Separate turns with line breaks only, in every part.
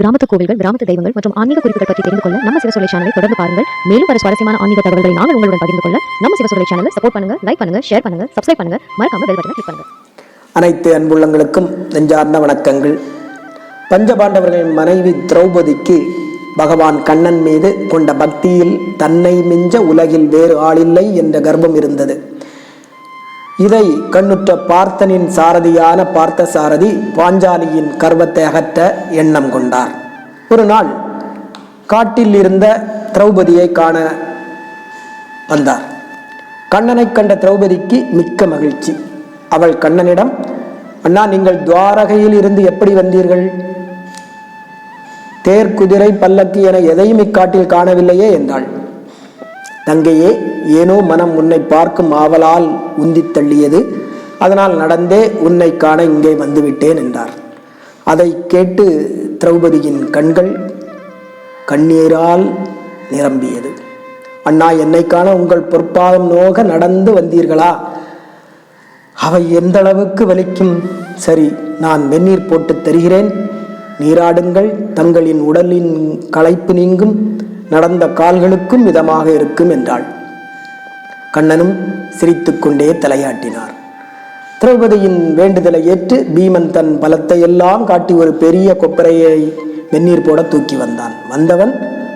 கிராமத்து கோவில்கள் கிராமத்து தெய்வங்கள் மற்றும் ஆன்மீக குறிப்புகள் பற்றி தெரிந்து கொள்ள நம்ம சிவசொலை சேனலை தொடர்ந்து பாருங்கள். மேலும் பல சுவாரஸ்யமான ஆன்மீக தகவல்களை நாங்கள் உங்களுடன் பகிர்ந்து கொள்ள நம்ம சிவசொலை சேனலை சப்போர்ட் பண்ணுங்க லைக் பண்ணுங்க ஷேர் பண்ணுங்க சப்ஸ்கிரைப் பண்ணுங்க. மறக்காம பெல் பட்டனை கிளிக் பண்ணுங்க.
அனைத்து அன்புள்ளங்களுக்கும் நெஞ்சார்ந்த வணக்கங்கள். பஞ்சபாண்டவர்களின் மனைவி திரௌபதிக்கு பகவான் கண்ணன் மீது கொண்ட பக்தியில் தன்னை மிஞ்ச உலகில் வேறு ஆளில்லை என்ற கர்ப்பம் இருந்தது. இதை கண்ணுற்ற பார்த்தனின் சாரதியான பார்த்த சாரதி பாஞ்சாலியின் கர்வத்தை அகற்ற எண்ணம் கொண்டார். ஒரு நாள் காட்டில் இருந்த திரௌபதியை காண வந்தார். கண்ணனை கண்ட திரௌபதிக்கு மிக்க மகிழ்ச்சி. அவள் கண்ணனிடம் அண்ணா நீங்கள் துவாரகையில் இருந்து எப்படி வந்தீர்கள்? தேர் குதிரை பல்லக்கு என எதையும் இக்காட்டில் காணவில்லையே என்றாள். தங்கையே ஏனோ மனம் உன்னை பார்க்கும் ஆவலால் உந்தி தள்ளியது. அதனால் நடந்தே உன்னை காண இங்கே வந்துவிட்டேன் என்றார். அதை கேட்டு திரௌபதியின் கண்கள் கண்ணீரால் நிரம்பியது. அண்ணா என்னை காண உங்கள் பொற்பாதம் நோக நடந்து வந்தீர்களா? அவை எந்த அளவுக்கு வலிக்கும்? சரி நான் வெந்நீர் போட்டு தருகிறேன். நீராடுங்கள் தங்களின் உடலின் களைப்பு நீங்கும். நடந்த கால்களுக்கும் மிதமாக இருக்கும் என்றாள். கண்ணனும் சிரித்துக்கொண்டே தலையாட்டினார். திரௌபதியின் வேண்டுதலை ஏற்று பீமன் தன் பலத்தை எல்லாம் காட்டி ஒரு பெரிய கொப்பரையை வெந்நீர் போட தூக்கி வந்தான். வந்தவன்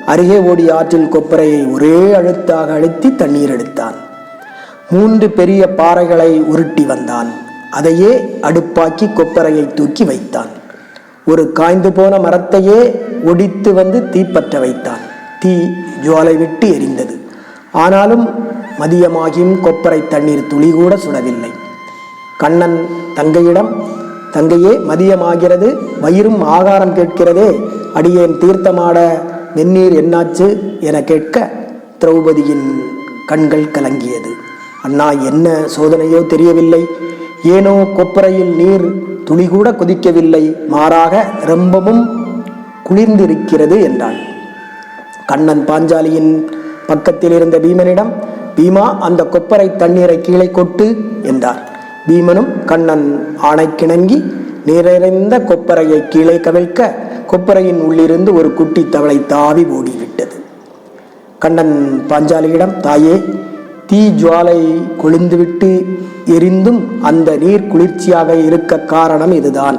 அருகே ஓடி ஆற்றில் கொப்பரையை ஒரே அழுத்தாக அழுத்தி தண்ணீர் எடுத்தான். மூன்று பெரிய பாறைகளை உருட்டி வந்தான். அதையே அடுப்பாக்கி கொப்பரையை தூக்கி வைத்தான். ஒரு காய்ந்து போன மரத்தையே ஒடித்து வந்து தீப்பற்ற வைத்தான். தீ ஜுவாலை விட்டு எரிந்தது ஆனாலும் மதியமாகியும் கொப்பரை தண்ணீர் துளி கூட சுடவில்லை. கண்ணன் தங்கையிடம் தங்கையே மதியமாகிறது வயிறும் ஆகாரம் கேட்கிறதே அடியேன் தீர்த்தமாட வெந்நீர் என்னாச்சு? என கேட்க திரௌபதியின் கண்கள் கலங்கியது. அண்ணா என்ன சோதனையோ தெரியவில்லை. ஏனோ கொப்பரையில் நீர் துளி கூட கொதிக்கவில்லை. மாறாக ரொம்பவும் குளிர்ந்திருக்கிறது என்றாள். கண்ணன் பாஞ்சாலியின் பக்கத்தில் இருந்த பீமனிடம் பீமா அந்த கொப்பரை தண்ணீரை கீழே கொட்டு என்றார். பீமனும் கண்ணன் ஆணைக்கிணங்கி நிறைந்த கொப்பரையை கீழே கவிழ்க்க கொப்பரையின் உள்ளிருந்து ஒரு குட்டி தவளை தாவி ஓடிவிட்டது. கண்ணன் பாஞ்சாலியிடம் தாயே தீ ஜுவாலை கொழுந்துவிட்டு எரிந்தும் அந்த நீர் குளிர்ச்சியாக இருக்க காரணம் இதுதான்.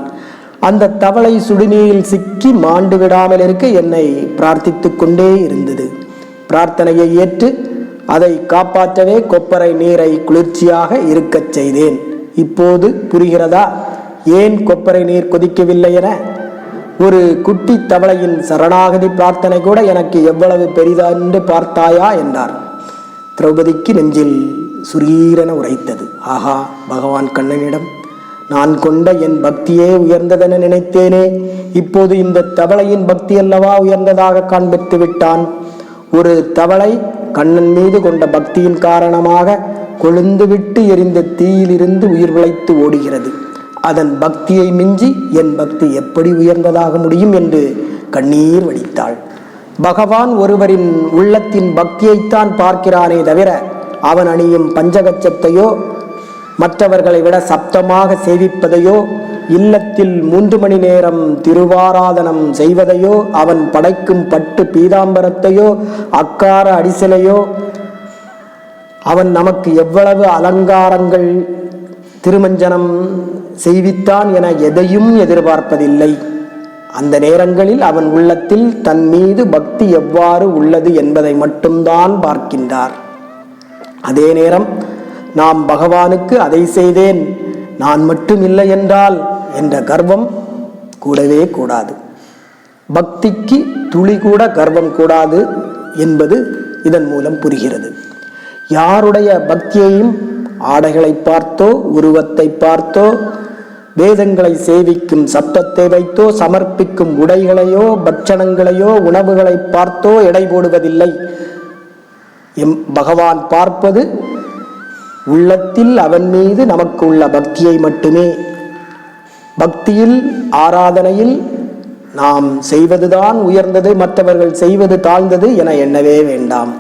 அந்த தவளை சுடுநீரில் சிக்கி மாண்டு விடாமல் இருக்க என்னை பிரார்த்தித்துக் கொண்டே இருந்தது. பிரார்த்தனையை ஏற்று அதை காப்பாற்றவே கொப்பரை நீரை குளிர்ச்சியாக இருக்கச் செய்தேன். இப்போது புரிகிறதா? ஏன் கொப்பரை நீர் கொதிக்கவில்லை என? ஒரு குட்டி தவளையின் சரணாகதி பிரார்த்தனை கூட எனக்கு எவ்வளவு பெரிதென்று பார்த்தாயா என்றார். திரௌபதிக்கு நெஞ்சில் சுரீரென உரைத்தது. ஆஹா பகவான் கண்ணனிடம் நான் கொண்ட என் பக்தியே உயர்ந்ததென நினைத்தேனே. இப்போது இந்த தவளையின் பக்தி அல்லவா உயர்ந்ததாக காண்பித்து விட்டான். ஒரு தவளை கண்ணன் மீது கொண்ட பக்தியின் காரணமாக கொழுந்துவிட்டு எரிந்த தீயிலிருந்து உயிர் விளைத்து ஓடுகிறது. அதன் பக்தியை மிஞ்சி என் பக்தி எப்படி உயர்ந்ததாக முடியும் என்று கண்ணீர் வடித்தாள். பகவான் ஒருவரின் உள்ளத்தின் பக்தியைத்தான் பார்க்கிறானே தவிர அவன் அணியும் பஞ்சகச்சத்தையோ மற்றவர்களை விட சப்தமாக சேவிப்பதையோ இல்லத்தில் மூன்று மணி நேரம் திருவாராதனம் செய்வதையோ அவன் படைக்கும் பட்டு பீதாம்பரத்தையோ அக்கார அடிசலையோ அவன் நமக்கு எவ்வளவு அலங்காரங்கள் திருமஞ்சனம் செய்வித்தான் என எதையும் எதிர்பார்ப்பதில்லை. அந்த நேரங்களில் அவன் உள்ளத்தில் தன் மீது பக்தி எவ்வாறு உள்ளது என்பதை மட்டும்தான் பார்க்கின்றார். அதே நேரம் நாம் பகவானுக்கு அதை செய்தேன். நான் மட்டும் இல்லை என்றால் என்ற கர்வம் கூடவே கூடாது. பக்திக்கு துளி கூட கர்வம் கூடாது என்பது இதன் மூலம் புரிகிறது. யாருடைய பக்தியையும் ஆடைகளை பார்த்தோ உருவத்தை பார்த்தோ வேதங்களை சேவிக்கும் சப்தத்தை வைத்தோ சமர்ப்பிக்கும் உடைகளையோ பட்சணங்களையோ உணவுகளை பார்த்தோ எடை போடுவதில்லை. எம் பகவான் பார்ப்பது உள்ளத்தில் அவன் மீது நமக்கு உள்ள பக்தியை மட்டுமே. பக்தியில் ஆராதனையில் நாம் செய்வதுதான் உயர்ந்தது மற்றவர்கள் செய்வது தாழ்ந்தது என எண்ணவே வேண்டாம்.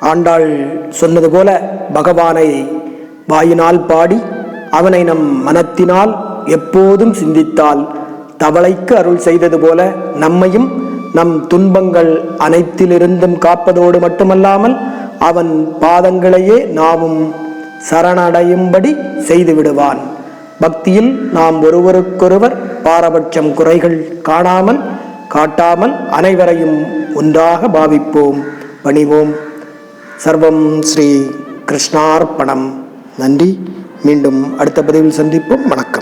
ஆண்டாள் சொன்னது போல பகவானை வாயினால் பாடி அவனை நம் மனத்தினால் எப்போதும் சிந்தித்தால் தவளைக்கு அருள் செய்தது போல நம்மையும் நம் துன்பங்கள் அனைத்திலிருந்தும் காப்பதோடு மட்டுமல்லாமல் அவன் பாதங்களையே நாமும் சரணடையும்படி செய்து விடுவான் பக்தியில் நாம் ஒருவருக்கொருவர் பாரபட்சம் குறைகள் காணாமல் காட்டாமல் அனைவரையும் ஒன்றாக பாவிப்போம். பணிவோம். சர்வம் ஸ்ரீ கிருஷ்ணார்ப்பணம். நன்றி. மீண்டும் அடுத்த பதிவில் சந்திப்போம். வணக்கம்.